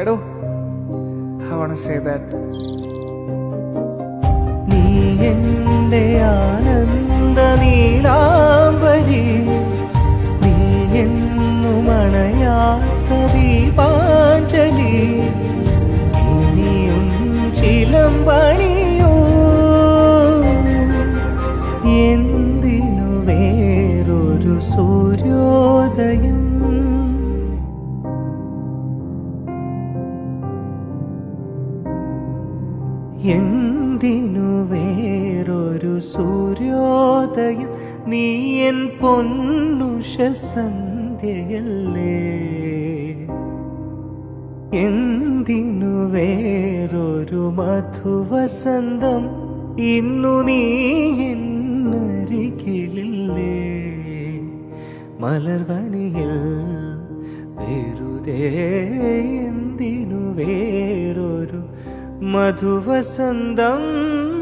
എടോ I say that നീ എന്റെ ആനന്ദ നീലാംബരി നീ എന്നും അണയാത്ത ദീപാഞ്ജലി ഇനിയും ചിലമ്പണിയോ എന്തിനു വേറൊരു സൂര്യോദയം? എന്തിനു വേറൊരു സൂര്യോദയം? നീ എൻ പൊന്നുഷ സന്ധ്യയല്ലേ? എന്തിനു വേറൊരു മധുവസന്തം? ഇന്നു നീ എന്നരികിലില്ലേ മലർവനിയൽ വെറുതെ എന്തിനു വേറൊരു मधुवसन्दम्